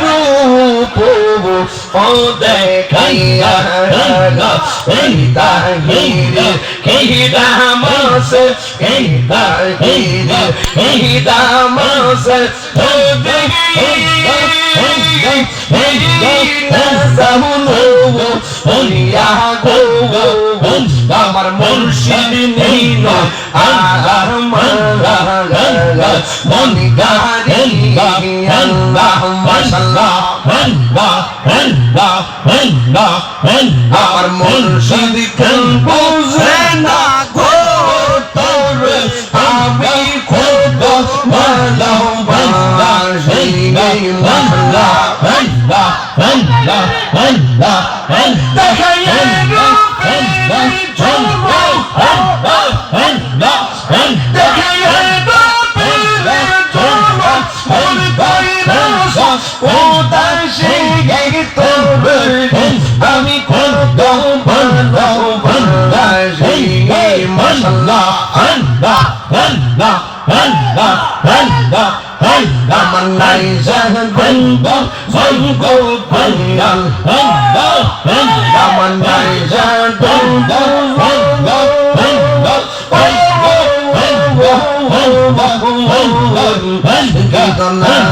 রূপ দেখাইয়া হিরে হিরা মাস হিরা হিরে হিরা মাস আমার মুর্শিদ নীল আর মারা বন্দা বন্দা বন্দা বন্দা বন্দা বন্দা বন্দা বন্দা আমার মুর্শিদ কেন বুঝে না গো তোর আমি খোদ বন্দা বন্দা বন্দা বন্দা বন্দা বন্দা বন্দা উদাসী গীত আমি কত বন্ধ বন্দাসী মন্না হন্না হন্না হন্না হন্না হন্না মন্নাই সহবন্দ সঙ্গ হন্না হন্না হন্না মন্নাই সহবন্দ হন্না হন্না হন্না হন্না হন্না হন্না হন্না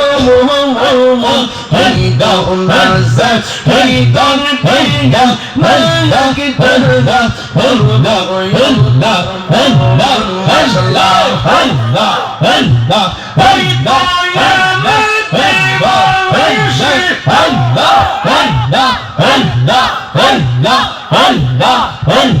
Heydan Razzak Heydan Heydan Mallak Perda Hurda Hurda Hurda Hurda Hurda Hurda Hurda Hurda Hurda Hurda Hurda Hurda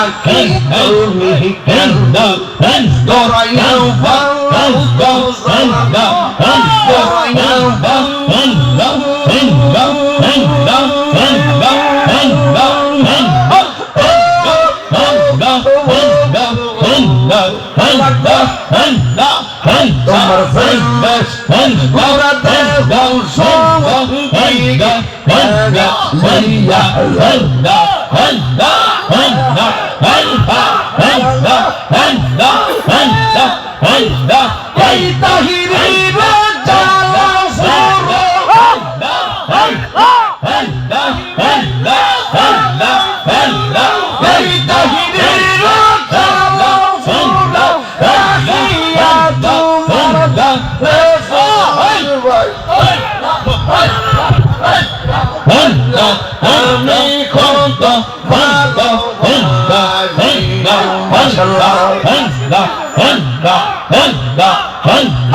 حكيم قومه كلا انظر يوم انظر كلا انظر يوم انظر انظر انظر انظر انظر انظر তোমার ফেরদাস তোমরা দেবাও সব হইগা হইগা হইগা হইগা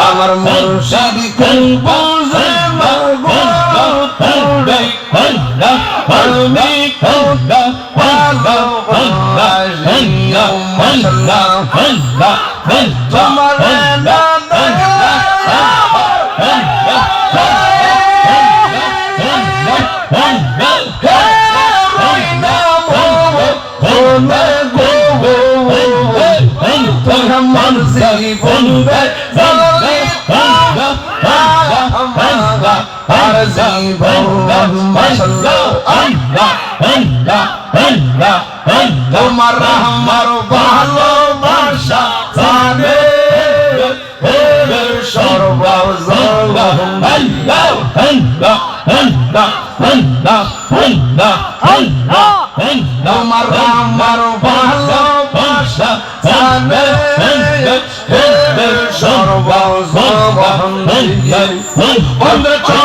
আমার মুর্শিদ কম্পোজে মাগো হন্ডা হন্ডা হন্ডা হন্ডা হন্ডা আল্লাহ আল্লাহ তোমার আর যাই বন্ধ মশলা আল্লাহ তোমার আমার ভালোবাসা জানে তোমার আমার ভালোবাসা জানে বন্ধ চোখের মনে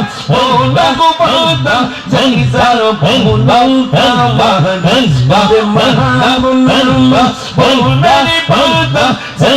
Oh,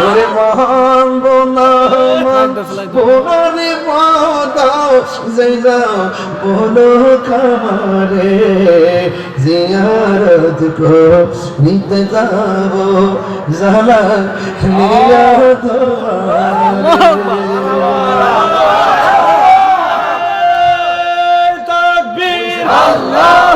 ওরে মহান বোনারে দাও যে যাও বলো খামারে জিয়ারত কো নিতে যাব জালা লিয়া তোমারে Allah